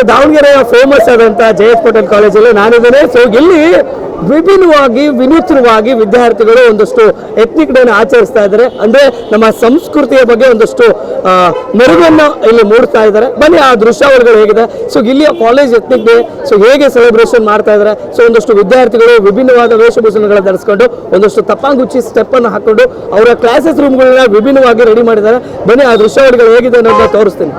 S ದಾವಣಗೆರೆಯ famous ಆದಂತ J S Patel ಕಾಲೇಜಲ್ಲಿ ನಾನಿದ್ದೇನೆ ಸೊ ಇಲ್ಲಿ ವಿಭಿನ್ನವಾಗಿ, ವಿನೂತನವಾಗಿ ವಿದ್ಯಾರ್ಥಿಗಳು ಒಂದಷ್ಟು ಎಥ್ನಿಕ್ ಡೇನ ಆಚರಿಸ್ತಾ ಇದ್ದಾರೆ. ಅಂದ್ರೆ ನಮ್ಮ ಸಂಸ್ಕೃತಿಯ ಬಗ್ಗೆ ಒಂದಷ್ಟು ಮೆರುಗನ್ನು ಇಲ್ಲಿ ಮೂಡ್ತಾ ಇದ್ದಾರೆ. ಬನ್ನಿ, ಆ ದೃಶ್ಯಾವಳಿಗಳು ಹೇಗಿದೆ. ಸೊ ಇಲ್ಲಿಯ ಕಾಲೇಜ್ ಎಥ್ನಿಕ್ ಡೇ ಸೊ ಹೇಗೆ ಸೆಲೆಬ್ರೇಷನ್ ಮಾಡ್ತಾ ಇದ್ದಾರೆ. ಸೊ ಒಂದಷ್ಟು ವಿದ್ಯಾರ್ಥಿಗಳು ವಿಭಿನ್ನವಾದ ವೇಷಭೂಷಣಗಳನ್ನು ಧರಿಸ್ಕೊಂಡು ಒಂದಷ್ಟು ತಪ್ಪಾಂಗುಚ್ಚಿ ಸ್ಟೆಪ್ ಅನ್ನು ಹಾಕೊಂಡು ಅವರ ಕ್ಲಾಸಸ್ ರೂಮ್ಗಳನ್ನ ವಿಭಿನ್ನವಾಗಿ ರೆಡಿ ಮಾಡಿದ್ದಾರೆ. ಬನ್ನಿ, ಆ ದೃಶ್ಯಾವಳಿಗಳು ಹೇಗಿದೆ ಅನ್ನೋದನ್ನ ತೋರಿಸ್ತೀನಿ.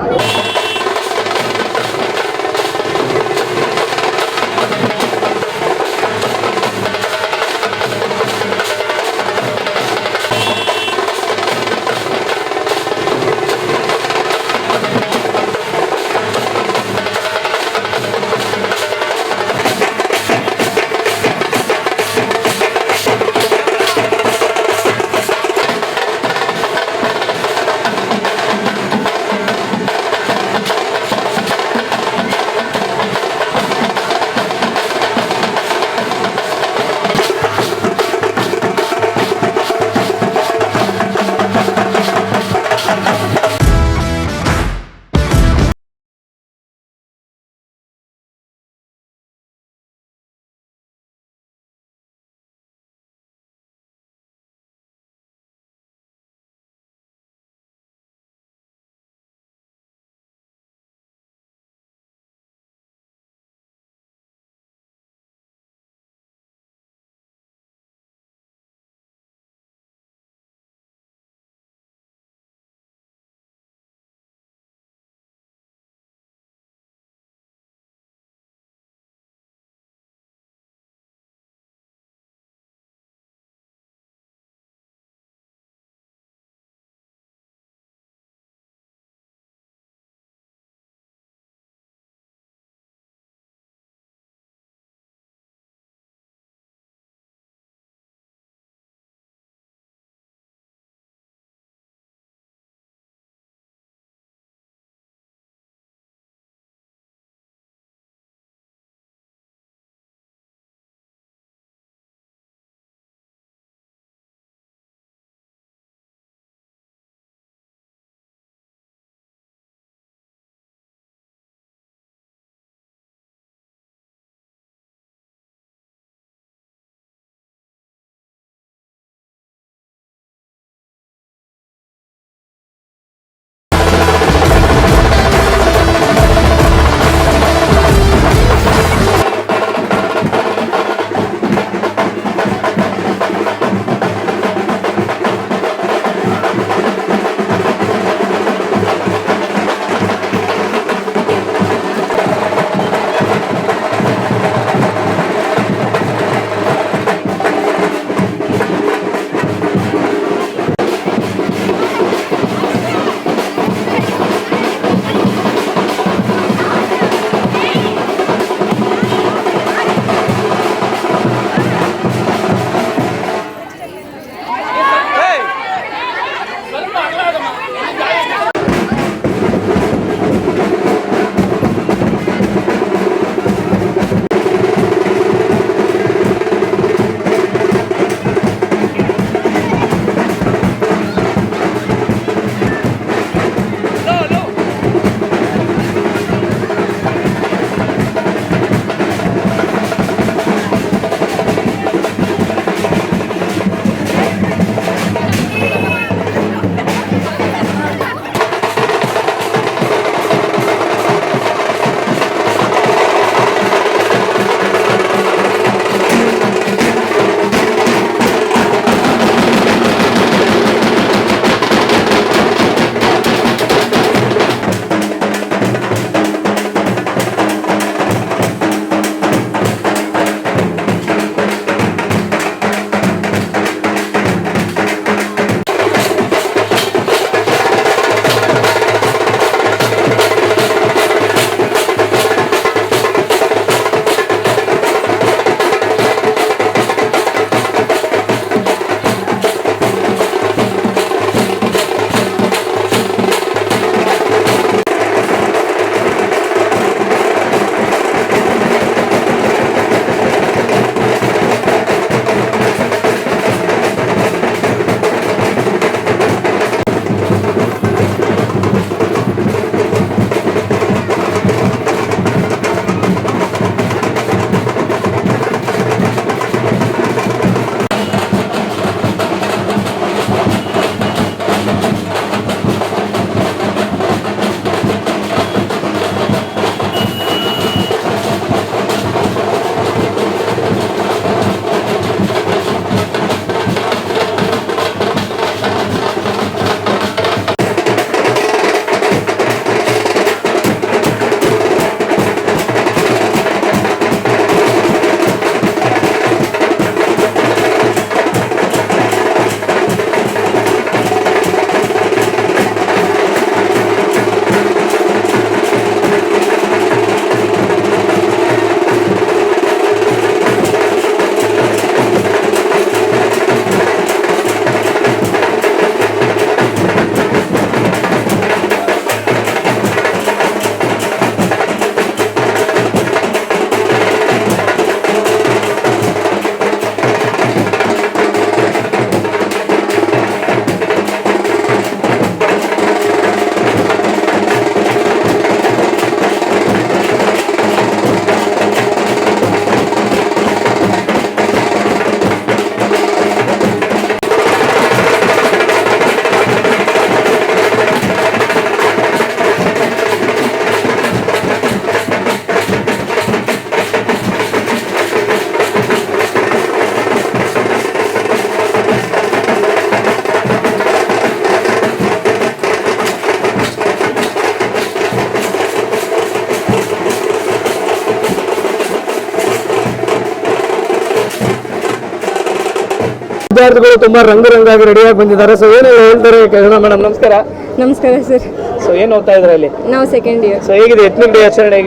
ವಿದ್ಯಾರ್ಥಿಗಳು ತುಂಬಾ ರಂಗು ರಂಗಾಗಿ ರೆಡಿಯಾಗಿ ಬಂದಿದ್ದಾರೆ. ಸೊ ಏನೆಲ್ಲ ಹೇಳ್ತಾರೆ? ಮೇಡಮ್ ನಮಸ್ಕಾರ. ನಮಸ್ಕಾರ ಸರ್. ಸೊ ಏನು ಓದ್ತಾ ಇದ್ದಾರೆ ಅಲ್ಲಿ ನಾವು ಸೆಕೆಂಡ್ ಇಯರ್ ಸೊ ಹೇಗಿದೆ? ಎತ್ನಿಕ್ ಡೇ ಆಚರಣೆ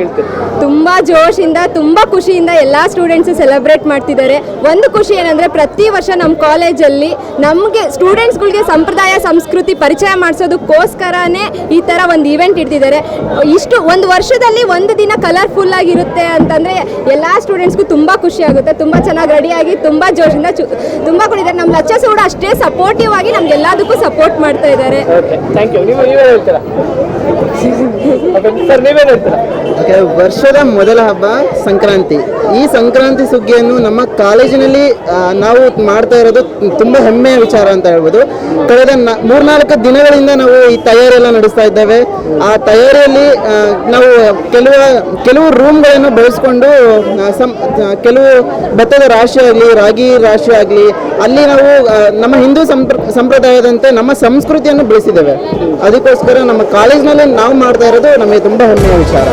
ತುಂಬಾ ಜೋಶಿಂದ ತುಂಬಾ ಖುಷಿಯಿಂದ ಎಲ್ಲಾ ಸ್ಟೂಡೆಂಟ್ಸ್ ಸೆಲೆಬ್ರೇಟ್ ಮಾಡ್ತಿದ್ದಾರೆ. ಒಂದು ಖುಷಿ ಏನಂದ್ರೆ ಪ್ರತಿ ವರ್ಷ ನಮ್ಮ ಕಾಲೇಜಲ್ಲಿ ನಮಗೆ ಸ್ಟೂಡೆಂಟ್ಸ್ಗಳಿಗೆ ಸಂಪ್ರದಾಯ ಸಂಸ್ಕೃತಿ ಪರಿಚಯ ಮಾಡಿಸೋದಕ್ಕೋಸ್ಕರನೇ ಈ ತರ ಒಂದು ಇವೆಂಟ್ ಇಡ್ತಿದ್ದಾರೆ. ಇಷ್ಟು ಒಂದು ವರ್ಷದಲ್ಲಿ ಒಂದು ದಿನ ಕಲರ್ಫುಲ್ ಆಗಿರುತ್ತೆ ಅಂತಂದ್ರೆ ಎಲ್ಲಾ ಸ್ಟೂಡೆಂಟ್ಸ್ಗೂ ತುಂಬಾ ಖುಷಿ ಆಗುತ್ತೆ. ತುಂಬಾ ಚೆನ್ನಾಗಿ ರೆಡಿಯಾಗಿ ತುಂಬಾ ಜೋಶಿಂದ ಚು ತುಂಬಾ ಕೊಡಿದ್ದಾರೆ ನಮ್ಮ ಲಚ್ಚಸ್ ಕೂಡ ಅಷ್ಟೇ ಸಪೋರ್ಟಿವ್ ಆಗಿ ನಮ್ಗೆಲ್ಲದಕ್ಕೂ ಸಪೋರ್ಟ್ ಮಾಡ್ತಾ ಇದ್ದಾರೆ. ಓಕೆ ಥ್ಯಾಂಕ್ ಯು ನೀವು ನೀವೇ ಹೇಳ್ತೀರಾ? ಸರ್ ನೀವೇನು ಹೇಳ್ತೀರಾ ಓಕೆ ವರ್ಷದ ಮೊದಲ ಹಬ್ಬ ಸಂಕ್ರಾಂತಿ. ಈ ಸಂಕ್ರಾಂತಿ ಸುಗ್ಗಿಯನ್ನು ನಮ್ಮ ಕಾಲೇಜಿನಲ್ಲಿ ನಾವು ಮಾಡ್ತಾ ಇರೋದು ತುಂಬ ಹೆಮ್ಮೆಯ ವಿಚಾರ ಅಂತ ಹೇಳ್ಬೋದು. ಕಳೆದ ಮೂರ್ನಾಲ್ಕು ದಿನಗಳಿಂದ ನಾವು ಈ ತಯಾರಿ ಎಲ್ಲ ನಡೆಸ್ತಾ ಇದ್ದೇವೆ. ಆ ತಯಾರಿಯಲ್ಲಿ ನಾವು ಕೆಲವು ಕೆಲವು ರೂಮ್ಗಳನ್ನು ಬಳಸ್ಕೊಂಡು ಕೆಲವು ಭತ್ತದ ರಾಶಿ ಆಗಲಿ, ರಾಗಿ ರಾಶಿ ಆಗಲಿ, ಅಲ್ಲಿ ನಾವು ನಮ್ಮ ಹಿಂದೂ ಸಂಪ್ರ, ಸಂಪ್ರದಾಯದಂತೆ ನಮ್ಮ ಸಂಸ್ಕೃತಿಯನ್ನು ಬೆಳೆಸಿದ್ದೇವೆ. ಅದಕ್ಕೋಸ್ಕರ ನಮ್ಮ ಕಾಲೇಜಿನಲ್ಲಿ ನಾವು ಮಾಡ್ತಾ ಇರೋದು ನಮಗೆ ತುಂಬ ಹೆಮ್ಮೆಯ ವಿಚಾರ.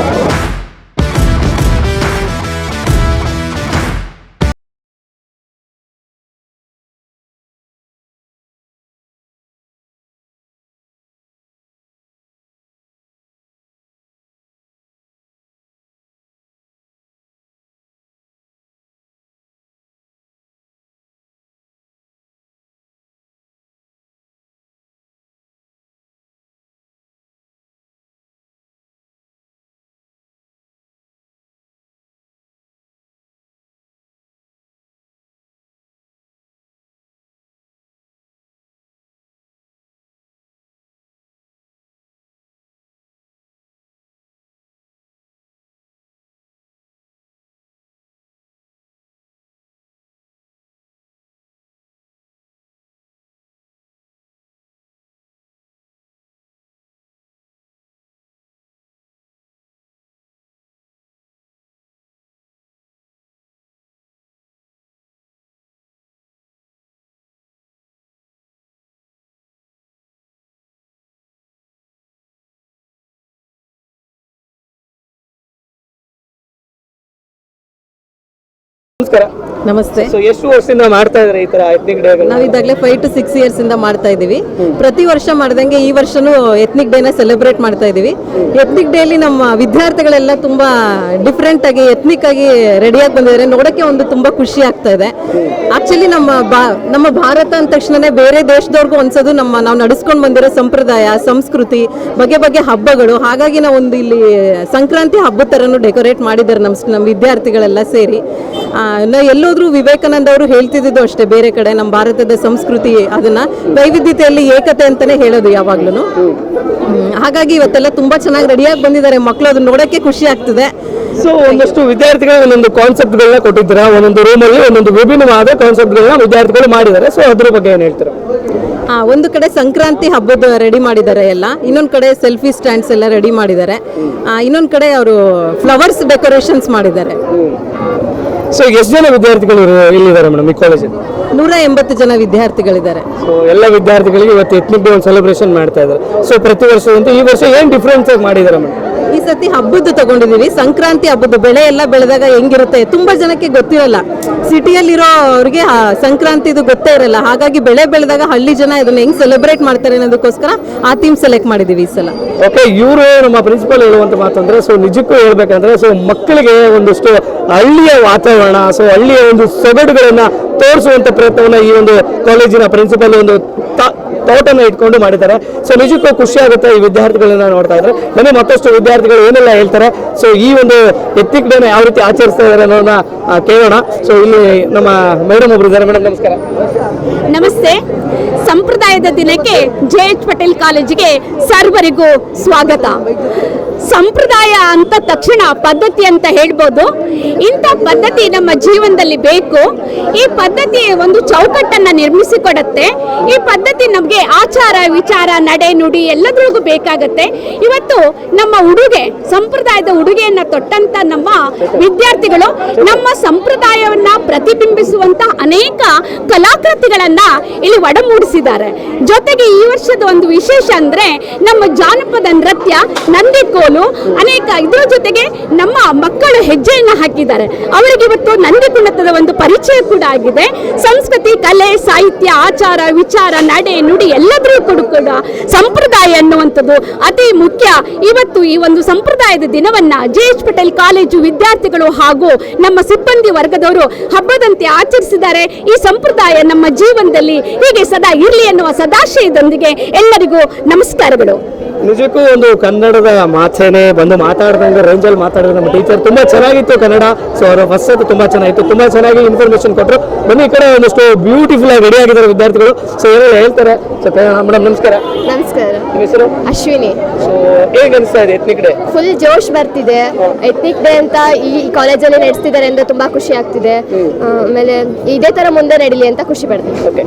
ನಮಸ್ಕಾರ ನಮಸ್ತೆ. ಸೊ ಎಷ್ಟು ವರ್ಷದಿಂದ ಮಾಡ್ತಾ ಇದ್ದಾರೆ ಈ ತರ ಎತ್ನಿಕ್ ಡೇ ನಾವು ಇದಾಗಲೇ ಫೈವ್ ಟು ಸಿಕ್ಸ್ ಇಯರ್ಸ್ ಇಂದ ಮಾಡ್ತಾ ಇದೀವಿ ಪ್ರತಿ ವರ್ಷ ಮಾಡ್ದಂಗೆ ಈ ವರ್ಷನೂ ಎತ್ನಿಕ್ ಡೇನ ಸೆಲೆಬ್ರೇಟ್ ಮಾಡ್ತಾ ಇದೀವಿ ಎತ್ನಿಕ್ ಡೇಲಿ ನಮ್ಮ ವಿದ್ಯಾರ್ಥಿಗಳೆಲ್ಲ ತುಂಬಾ ಡಿಫ್ರೆಂಟ್ ಆಗಿ ಎತ್ನಿಕ್ ಆಗಿ ರೆಡಿಯಾಗಿ ಬಂದಿದ್ದಾರೆ. ನೋಡಕ್ಕೆ ಒಂದು ತುಂಬಾ ಖುಷಿ ಆಗ್ತಾ ಇದೆ. ಆಕ್ಚುಲಿ ನಮ್ಮ ನಮ್ಮ ಭಾರತ ಅಂದ ತಕ್ಷಣನೇ ಬೇರೆ ದೇಶದವ್ರಿಗೂ ಅನ್ಸೋದು ನಮ್ಮ ನಾವು ನಡೆಸ್ಕೊಂಡು ಬಂದಿರೋ ಸಂಪ್ರದಾಯ ಸಂಸ್ಕೃತಿ ಬಗೆ ಬಗೆ ಹಬ್ಬಗಳು. ಹಾಗಾಗಿ ನಾವು ಒಂದು ಇಲ್ಲಿ ಸಂಕ್ರಾಂತಿ ಹಬ್ಬದ ಥರನೂ ಡೆಕೋರೇಟ್ ಮಾಡಿದ್ದಾರೆ ನಮ್ಮ ನಮ್ಮ ವಿದ್ಯಾರ್ಥಿಗಳೆಲ್ಲ ಸೇರಿ. ಆ, ಎಲ್ಲೋದ್ರೂ ವಿವೇಕಾನಂದ ಅವರು ಹೇಳ್ತಿದ್ದು ಅಷ್ಟೇ ಬೇರೆ ಕಡೆ ನಮ್ಮ ಭಾರತದ ಸಂಸ್ಕೃತಿ ಅದನ್ನ ವೈವಿಧ್ಯತೆಯಲ್ಲಿ ಏಕತೆ ಅಂತಾನೆ ಹೇಳೋದು ಯಾವಾಗ್ಲೂ ಹಾಗಾಗಿ ಇವತ್ತೆಲ್ಲ ತುಂಬಾ ಚೆನ್ನಾಗಿ ರೆಡಿಯಾಗಿ ಬಂದಿದ್ದಾರೆ ಮಕ್ಕಳು ಅದನ್ನ ನೋಡಕ್ಕೆ ಖುಷಿ ಆಗ್ತಿದೆ. ಸೊ ಒಂದಷ್ಟು ವಿದ್ಯಾರ್ಥಿಗಳು ಒಂದೊಂದು ಕಾನ್ಸೆಪ್ಟ್ಗಳನ್ನ ಕೊಟ್ಟಿದ್ದೀರಾ? ಒಂದೊಂದು ರೂಮಲ್ಲಿ ಒಂದೊಂದು ವಿಭಿನ್ನವಾದ ಕಾನ್ಸೆಪ್ಟ್ಗಳನ್ನ ವಿದ್ಯಾರ್ಥಿಗಳು ಮಾಡಿದ್ದಾರೆ. ಸೊ ಅದ್ರ ಬಗ್ಗೆ ಏನು ಹೇಳ್ತಾರೆ? ಆ, ಒಂದು ಕಡೆ ಸಂಕ್ರಾಂತಿ ಹಬ್ಬದ ರೆಡಿ ಮಾಡಿದ್ದಾರೆ ಎಲ್ಲ ಇನ್ನೊಂದು ಕಡೆ ಸೆಲ್ಫಿ ಸ್ಟ್ಯಾಂಡ್ಸ್ ಎಲ್ಲ ರೆಡಿ ಮಾಡಿದ್ದಾರೆ. ಇನ್ನೊಂದು ಕಡೆ ಅವರು ಫ್ಲವರ್ಸ್ ಡೆಕೋರೇಷನ್ಸ್ ಮಾಡಿದ್ದಾರೆ. ಸೊ ಎಷ್ಟು ಜನ ವಿದ್ಯಾರ್ಥಿಗಳು ಇಲ್ಲಿದ್ದಾರೆ ಮೇಡಮ್ ಈ ಕಾಲೇಜಲ್ಲಿ ನೂರ ಎಂಬತ್ತು ಜನ ವಿದ್ಯಾರ್ಥಿಗಳಿದ್ದಾರೆ. ಸೊ ಎಲ್ಲ ವಿದ್ಯಾರ್ಥಿಗಳಿಗೆ ಇವತ್ತು ಎತ್ನಿಕ್ ಡೇ ಒಂದು ಸೆಲೆಬ್ರೇಷನ್ ಮಾಡ್ತಾ ಇದ್ದಾರೆ. ಸೊ ಪ್ರತಿ ವರ್ಷದಂತೆ ಈ ವರ್ಷ ಏನು ಡಿಫ್ರೆನ್ಸ್ ಆಗಿ ಮಾಡಿದ್ದಾರೆ ಮೇಡಮ್? ಸತಿ ಹಬ್ಬದ್ದು ತಗೊಂಡಿದೀವಿ. ಸಂಕ್ರಾಂತಿ ಹಬ್ಬದ ಬೆಳೆ ಎಲ್ಲ ಬೆಳೆದಾಗ ಹೆಂಗಿರುತ್ತೆ ತುಂಬಾ ಜನಕ್ಕೆ ಗೊತ್ತಿರಲ್ಲ. ಸಿಟಿಯಲ್ಲಿರೋ ಅವ್ರಿಗೆ ಸಂಕ್ರಾಂತಿದು ಗೊತ್ತೇ ಇರಲ್ಲ. ಹಾಗಾಗಿ ಬೆಳೆ ಬೆಳೆದಾಗ ಹಳ್ಳಿ ಜನ ಇದನ್ನ ಹೆಂಗ್ ಸೆಲೆಬ್ರೇಟ್ ಮಾಡ್ತಾರೆ ಅನ್ನೋದಕ್ಕೋಸ್ಕರ ಆ ಥೀಮ್ ಸೆಲೆಕ್ಟ್ ಮಾಡಿದೀವಿ ಈ ಸಲ. ಓಕೆ ಇವರು ನಮ್ಮ ಪ್ರಿನ್ಸಿಪಲ್ ಹೇಳುವಂತ ಮಾತಂದ್ರೆ ಸೊ ನಿಜಕ್ಕೂ ಹೇಳ್ಬೇಕಂದ್ರೆ ಸೊ ಮಕ್ಕಳಿಗೆ ಒಂದಷ್ಟು ಹಳ್ಳಿಯ ವಾತಾವರಣ ಸೊ ಹಳ್ಳಿಯ ಒಂದು ಸೊಗಡುಗಳನ್ನ ತೋರಿಸುವಂತ ಪ್ರಯತ್ನವನ್ನ ಈ ಒಂದು ಕಾಲೇಜಿನ ಪ್ರಿನ್ಸಿಪಲ್ ಒಂದು ತೋಟನ ಇಟ್ಕೊಂಡು ಮಾಡಿದ್ದಾರೆ. ಸೊ ನಿಜಕ್ಕೂ ಖುಷಿ ಆಗುತ್ತೆ ಈ ವಿದ್ಯಾರ್ಥಿಗಳನ್ನ ನೋಡ್ತಾ ಇದ್ರೆ. ನಮಗೆ ಮತ್ತಷ್ಟು ವಿದ್ಯಾರ್ಥಿಗಳು ಏನೆಲ್ಲ ಹೇಳ್ತಾರೆ. ಸೊ ಈ ಒಂದು ಎತ್ತಿಕ್ ಡೇನ ಯಾವ ರೀತಿ ಆಚರಿಸ್ತಾ ಇದ್ದಾರೆ ಅನ್ನೋದನ್ನ ಕೇಳೋಣ. ಸೊ ಇಲ್ಲಿ ನಮ್ಮ ಮೇಡಮ್ ಒಬ್ರು ಇದ್ದಾರೆ. ಮೇಡಮ್, ನಮಸ್ಕಾರ. ನಮಸ್ತೆ. ಸಂಪ್ರದಾಯದ ದಿನಕ್ಕೆ ಜೆ ಎಚ್ ಪಟೇಲ್ ಕಾಲೇಜಿಗೆ ಸರ್ವರಿಗೂ ಸ್ವಾಗತ. ಸಂಪ್ರದಾಯ ಅಂತ ತಕ್ಷಣ ಪದ್ಧತಿ ಅಂತ ಹೇಳ್ಬೋದು. ಇಂಥ ಪದ್ಧತಿ ನಮ್ಮ ಜೀವನದಲ್ಲಿ ಬೇಕು. ಈ ಪದ್ಧತಿ ಒಂದು ಚೌಕಟ್ಟನ್ನ ನಿರ್ಮಿಸಿಕೊಡತ್ತೆ. ಈ ಪದ್ಧತಿ ನಮ್ಗೆ ನಮಗೆ ಆಚಾರ, ವಿಚಾರ, ನಡೆ, ನುಡಿ ಎಲ್ಲದ್ರೊಳಗೂ ಬೇಕಾಗತ್ತೆ. ಇವತ್ತು ನಮ್ಮ ಉಡುಗೆ, ಸಂಪ್ರದಾಯದ ಉಡುಗೆಯನ್ನ ತೊಟ್ಟಂತ ನಮ್ಮ ವಿದ್ಯಾರ್ಥಿಗಳು ನಮ್ಮ ಸಂಪ್ರದಾಯವನ್ನ ಪ್ರತಿಬಿಂಬಿಸುವಂತ ಅನೇಕ ಕಲಾಕೃತಿಗಳನ್ನ ಇಲ್ಲಿ ಒಡಮೂಡಿಸಿದ್ದಾರೆ. ಜೊತೆಗೆ ಈ ವರ್ಷದ ಒಂದು ವಿಶೇಷ ಅಂದ್ರೆ ನಮ್ಮ ಜಾನಪದ ನೃತ್ಯ, ನಂದಿಕೋಲು. ಅನೇಕ ಇದರ ಜೊತೆಗೆ ನಮ್ಮ ಮಕ್ಕಳು ಹೆಜ್ಜೆಯನ್ನ ಹಾಕಿದ್ದಾರೆ. ಅವರಿಗೆ ಇವತ್ತು ನಂದಿ ಒಂದು ಪರಿಚಯ ಕೂಡ ಆಗಿದೆ. ಸಂಸ್ಕೃತಿ, ಕಲೆ, ಸಾಹಿತ್ಯ, ಆಚಾರ, ವಿಚಾರ, ನಡೆ, ನುಡಿ ಎಲ್ಲದರೂ ಕೂಡ ಕೂಡ. ಸಂಪ್ರದಾಯ ಅನ್ನುವಂಥದ್ದು ಅತಿ ಮುಖ್ಯ. ಇವತ್ತು ಈ ಒಂದು ಸಂಪ್ರದಾಯದ ದಿನವನ್ನ ಜೆ ಎಚ್ ಪಟೇಲ್ ಕಾಲೇಜು ವಿದ್ಯಾರ್ಥಿಗಳು ಹಾಗೂ ನಮ್ಮ ಸಿಬ್ಬಂದಿ ವರ್ಗದವರು ಹಬ್ಬದಂತೆ ಆಚರಿಸಿದ್ದಾರೆ. ಈ ಸಂಪ್ರದಾಯ ನಮ್ಮ ಜೀವನದಲ್ಲಿ ಹೀಗೆ ಸದಾ ಇರಲಿ ಎನ್ನುವ ಸದಾಶಯದೊಂದಿಗೆ ಎಲ್ಲರಿಗೂ ನಮಸ್ಕಾರಗಳು. ನಿಜಕ್ಕೂ ಒಂದು ಕನ್ನಡದ ಮಾತೇನೆ ಬಂದು ಮಾತಾಡ್ದಂಗೆ ರೇಂಜಲ್ಲಿ ಮಾತಾಡಿದ್ರೆ ನಮ್ಮ ಟೀಚರ್ ತುಂಬಾ ಚೆನ್ನಾಗಿತ್ತು ಕನ್ನಡ. ಸೊ ಅವರ ಫಸ್ಟ್ ಅದು ತುಂಬಾ ಚೆನ್ನಾಗಿತ್ತು ತುಂಬಾ ಚೆನ್ನಾಗಿ ಇನ್ಫಾರ್ಮೇಷನ್ ಕೊಟ್ಟರು ಬನ್ನಿ ಈ ಕಡೆ ಒಂದಷ್ಟು ಬ್ಯೂಟಿಫುಲ್ ಆಗಿ ರೆಡಿ ಆಗಿದ್ದಾರೆ ವಿದ್ಯಾರ್ಥಿಗಳು. ಸೊ ಏನೆಲ್ಲ ಹೇಳ್ತಾರೆ? ಸೊ ಮೇಡಮ್ ನಮಸ್ಕಾರ. ನಮಸ್ಕಾರ. ಹೆಸರು? ಅಶ್ವಿನಿ. ಸೊ ಹೇಗೆ ಅನಿಸ್ತಾ ಇದೆ ಎತ್ನಿಕ್ ಡೇ ಫುಲ್ ಜೋಶ್ ಬರ್ತಿದೆ. ಎತ್ನಿಕ್ ಡೇ ಅಂತ ಈ ಕಾಲೇಜಲ್ಲಿ ನಡೆಸ್ತಿದ್ದಾರೆ ಅಂದ್ರೆ ತುಂಬಾ ಖುಷಿ ಆಗ್ತಿದೆ. ಆಮೇಲೆ ಇದೇ ತರ ಮುಂದೆ ನಡೀಲಿ ಅಂತ ಖುಷಿ ಪಡ್ತೀನಿ. ಓಕೆ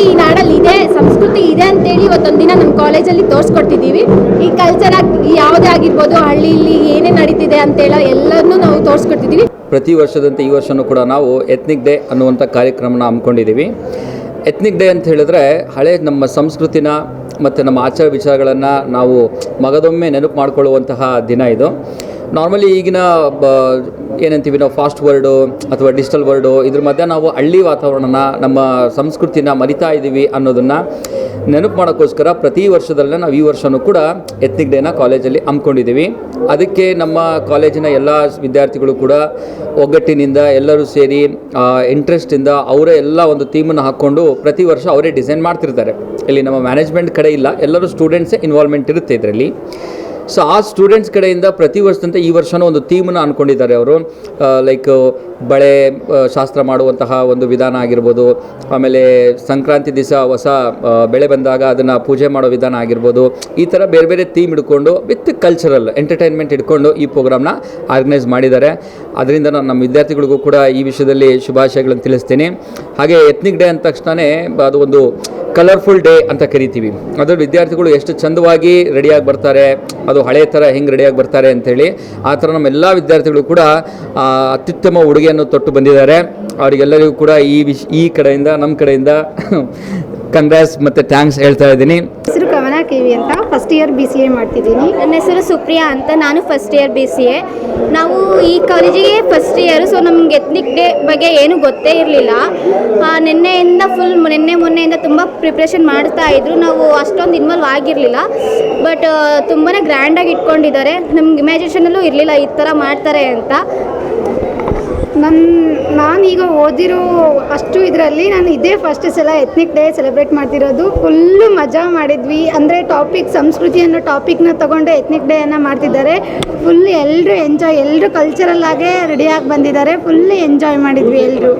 ಈ ನಾಡಲ್ಲಿ ಇದೆ, ಸಂಸ್ಕೃತಿ ಇದೆ ಅಂತೇಳಿ ಇವತ್ತೊಂದು ದಿನ ನಮ್ಮ ಕಾಲೇಜಲ್ಲಿ ತೋರಿಸ್ಕೊಡ್ತಿದ್ದೀವಿ ಈ ಕಲ್ಚರ್ ಯಾವುದೇ ಆಗಿರ್ಬೋದು ಹಳ್ಳಿಯಲ್ಲಿ ಏನೇ ನಡೀತಿದೆ ಅಂತೇಳ ಎಲ್ಲನೂ ನಾವು ತೋರಿಸ್ಕೊಡ್ತಿದ್ದೀವಿ ಪ್ರತಿ ವರ್ಷದಂತೆ ಈ ವರ್ಷವೂ ಕೂಡ ನಾವು ಎತ್ನಿಕ್ ಡೇ ಅನ್ನುವಂಥ ಕಾರ್ಯಕ್ರಮನ ಹಮ್ಮಿಕೊಂಡಿದ್ದೀವಿ ಎತ್ನಿಕ್ ಡೇ ಅಂತ ಹೇಳಿದ್ರೆ ಹಳೆ ನಮ್ಮ ಸಂಸ್ಕೃತಿನ ಮತ್ತು ನಮ್ಮ ಆಚಾರ ವಿಚಾರಗಳನ್ನು ನಾವು ಮಗದೊಮ್ಮೆ ನೆನಪು ಮಾಡಿಕೊಳ್ಳುವಂತಹ ದಿನ ಇದು. ನಾರ್ಮಲಿ ಈಗಿನ, ಬ, ಏನಂತೀವಿ ನಾವು ಫಾಸ್ಟ್ ವರ್ಡು ಅಥವಾ ಡಿಜಿಟಲ್ ವರ್ಡು ಇದ್ರ ಮಧ್ಯೆ ನಾವು ಹಳ್ಳಿ ವಾತಾವರಣನ, ನಮ್ಮ ಸಂಸ್ಕೃತಿನ ಮರಿತಾ ಇದ್ದೀವಿ ಅನ್ನೋದನ್ನು ನೆನಪು ಮಾಡೋಕ್ಕೋಸ್ಕರ ಪ್ರತಿ ವರ್ಷದಲ್ಲೇ ನಾವು ಈ ವರ್ಷವೂ ಕೂಡ ಎತ್ನಿಕ್ ಡೇನ ಕಾಲೇಜಲ್ಲಿ ಹಮ್ಮಿಕೊಂಡಿದ್ದೀವಿ ಅದಕ್ಕೆ ನಮ್ಮ ಕಾಲೇಜಿನ ಎಲ್ಲ ವಿದ್ಯಾರ್ಥಿಗಳು ಕೂಡ ಒಗ್ಗಟ್ಟಿನಿಂದ ಎಲ್ಲರೂ ಸೇರಿ ಇಂಟ್ರೆಸ್ಟಿಂದ ಅವರೇ ಎಲ್ಲ ಒಂದು ಥೀಮನ್ನು ಹಾಕ್ಕೊಂಡು ಪ್ರತಿ ವರ್ಷ ಅವರೇ ಡಿಸೈನ್ ಮಾಡ್ತಿರ್ತಾರೆ. ಇಲ್ಲಿ ನಮ್ಮ ಮ್ಯಾನೇಜ್ಮೆಂಟ್ ಕಡೆ ಇಲ್ಲ, ಎಲ್ಲರೂ ಸ್ಟೂಡೆಂಟ್ಸೇ ಇನ್ವಾಲ್ವ್ಮೆಂಟ್ ಇರುತ್ತೆ ಇದರಲ್ಲಿ. ಸೊ ಆ ಸ್ಟೂಡೆಂಟ್ಸ್ ಕಡೆಯಿಂದ ಪ್ರತಿ ವರ್ಷದಂತೆ ಈ ವರ್ಷನೂ ಒಂದು ಥೀಮನ್ನು ಅಂದ್ಕೊಂಡಿದ್ದಾರೆ ಅವರು. ಲೈಕ್ ಬಳೆ ಶಾಸ್ತ್ರ ಮಾಡುವಂತಹ ಒಂದು ವಿಧಾನ ಆಗಿರ್ಬೋದು, ಆಮೇಲೆ ಸಂಕ್ರಾಂತಿ ದಿವಸ ಹೊಸ ಬೆಳೆ ಬಂದಾಗ ಅದನ್ನು ಪೂಜೆ ಮಾಡೋ ವಿಧಾನ ಆಗಿರ್ಬೋದು, ಈ ಥರ ಬೇರೆ ಬೇರೆ ಥೀಮ್ ಇಟ್ಕೊಂಡು ವಿತ್ ಕಲ್ಚರಲ್ ಎಂಟರ್ಟೈನ್ಮೆಂಟ್ ಇಟ್ಕೊಂಡು ಈ ಪ್ರೋಗ್ರಾಮ್ನ ಆರ್ಗನೈಸ್ ಮಾಡಿದ್ದಾರೆ. ಅದರಿಂದ ನಾನು ನಮ್ಮ ವಿದ್ಯಾರ್ಥಿಗಳಿಗೂ ಕೂಡ ಈ ವಿಷಯದಲ್ಲಿ ಶುಭಾಶಯಗಳನ್ನು ತಿಳಿಸ್ತೀನಿ. ಹಾಗೆ ಎತ್ನಿಕ್ ಡೇ ಅಂದ ತಕ್ಷಣವೇ ಅದು ಒಂದು ಕಲರ್ಫುಲ್ ಡೇ ಅಂತ ಕರಿತೀವಿ. ಅದರ ವಿದ್ಯಾರ್ಥಿಗಳು ಎಷ್ಟು ಚಂದವಾಗಿ ರೆಡಿಯಾಗಿ ಬರ್ತಾರೆ, ಅದು ಹಳೆ ಥರ ಹೆಂಗೆ ರೆಡಿಯಾಗಿ ಬರ್ತಾರೆ ಅಂಥೇಳಿ ಆ ಥರ ನಮ್ಮ ಎಲ್ಲ ವಿದ್ಯಾರ್ಥಿಗಳು ಕೂಡ ಅತ್ಯುತ್ತಮ ಉಡುಗೆಯನ್ನು ತೊಟ್ಟು ಬಂದಿದ್ದಾರೆ. ಅವರಿಗೆಲ್ಲರಿಗೂ ಕೂಡ ಈ ವಿಶ್ ಈ ಕಡೆಯಿಂದ ನಮ್ಮ ಕಡೆಯಿಂದ ಕಂಗ್ರಾಸ್ ಮತ್ತು ಥ್ಯಾಂಕ್ಸ್ ಹೇಳ್ತಾ ಇದ್ದೀನಿ. ಹೆಸರು ಕವನ ಕೆ ವಿ ಅಂತ first year B C A ಮಾಡ್ತಿದ್ದೀನಿ. ನನ್ನ ಹೆಸರು ಸುಪ್ರಿಯಾ ಅಂತ, ನಾನು first year B C A ನಾವು ಈ ಕಾಲೇಜಿಗೆ ಫಸ್ಟ್ ಇಯರ್ ಸೊ ನಮ್ಗೆ ಎತ್ನಿಕ್ ಡೇ ಬಗ್ಗೆ ಏನು ಗೊತ್ತೇ ಇರಲಿಲ್ಲ. ನಿನ್ನೆಯಿಂದ ಫುಲ್ ನಿನ್ನೆ ಮೊನ್ನೆಯಿಂದ ತುಂಬ ಪ್ರಿಪ್ರೇಷನ್ ಮಾಡ್ತಾ ಇದ್ರು. ನಾವು ಅಷ್ಟೊಂದು ಇನ್ವಾಲ್ವ್ ಆಗಿರಲಿಲ್ಲ. ಬಟ್ ತುಂಬಾ ಗ್ರ್ಯಾಂಡಾಗಿ ಇಟ್ಕೊಂಡಿದ್ದಾರೆ. ನಮ್ಗೆ ಇಮ್ಯಾಜಿನೇಷನಲ್ಲೂ ಇರಲಿಲ್ಲ ಈ ಥರ ಮಾಡ್ತಾರೆ ಅಂತ. ನನ್ನ ನಾನೀಗ ಓದಿರೋ ಅಷ್ಟು ಇದರಲ್ಲಿ ನಾನು ಇದೇ ಫಸ್ಟ್ ಸಲ ಎತ್ನಿಕ್ ಡೇ ಸೆಲೆಬ್ರೇಟ್ ಮಾಡ್ತಿರೋದು. ಫುಲ್ಲು ಮಜಾ ಮಾಡಿದ್ವಿ. ಅಂದರೆ ಟಾಪಿಕ್ ಸಂಸ್ಕೃತಿ ಅನ್ನೋ ಟಾಪಿಕ್ನ ತಗೊಂಡು ಎತ್ನಿಕ್ ಡೇಯನ್ನು ಮಾಡ್ತಿದ್ದಾರೆ. ಫುಲ್ ಎಲ್ಲರೂ ಎಂಜಾಯ್ ಎಲ್ಲರೂ ಕಲ್ಚರಲ್ ಆಗೇ ರೆಡಿಯಾಗಿ ಬಂದಿದ್ದಾರೆ. ಫುಲ್ ಎಂಜಾಯ್ ಮಾಡಿದ್ವಿ ಎಲ್ಲರೂ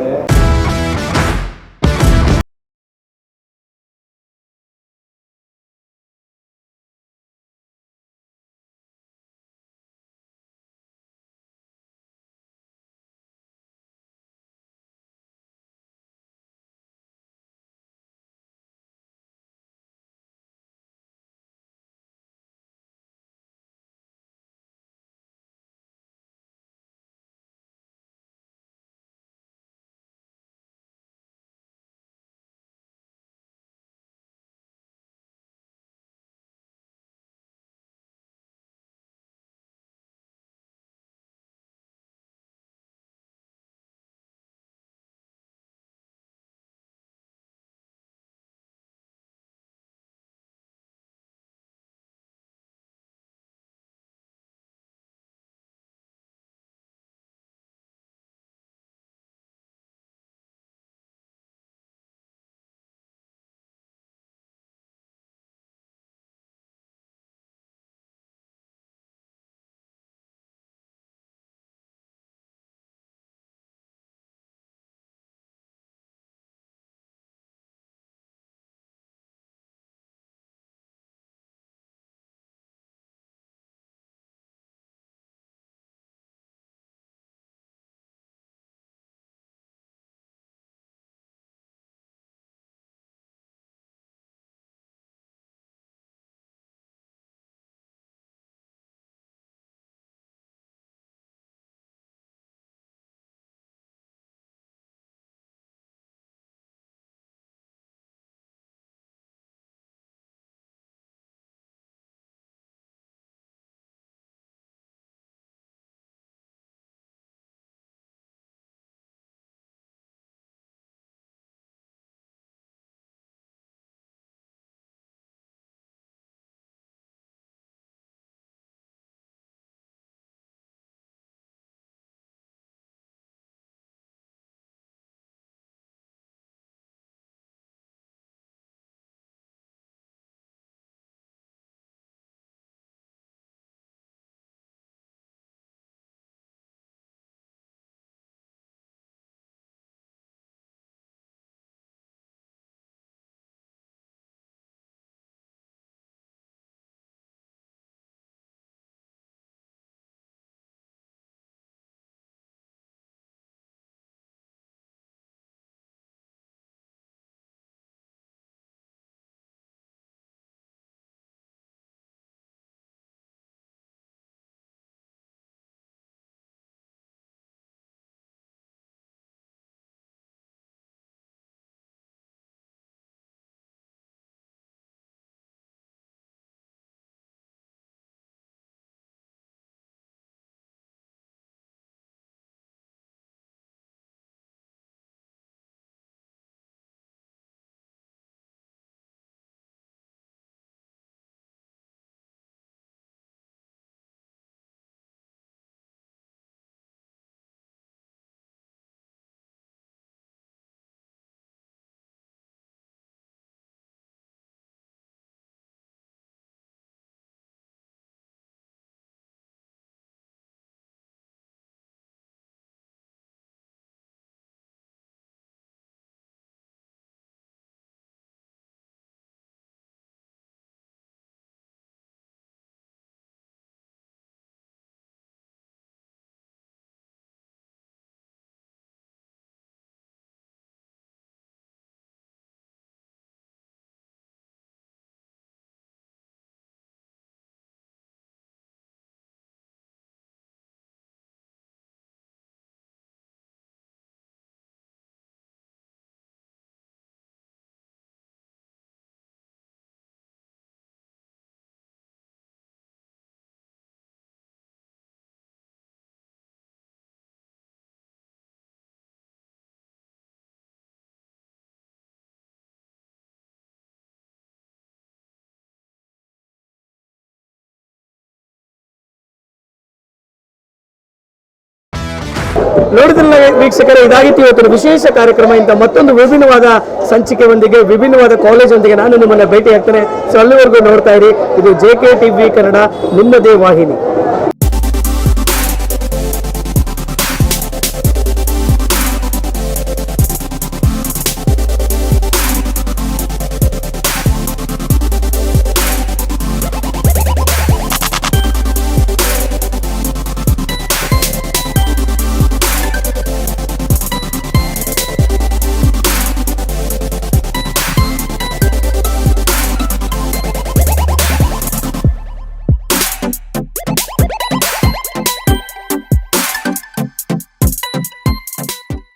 ನೋಡಿದ್ರಲ್ಲ ವೀಕ್ಷಕರೇ, ಇದಾಗಿತ್ತು ಇವತ್ತಿನ ವಿಶೇಷ ಕಾರ್ಯಕ್ರಮ. ಇಂತ ಮತ್ತೊಂದು ವಿಭಿನ್ನವಾದ ಸಂಚಿಕೆಯೊಂದಿಗೆ ವಿಭಿನ್ನವಾದ ಕಾಲೇಜೊಂದಿಗೆ ನಾನು ನಿಮ್ಮನ್ನ ಭೇಟಿ ಆಗ್ತೇನೆ ಸೊ ಅಲ್ಲಿವರೆಗೂ ನೋಡ್ತಾ ಇರಿ, ಇದು ಜೆ ಕೆ ಟಿವಿ ಕನ್ನಡ ನಿಮ್ಮದೇ ವಾಹಿನಿ.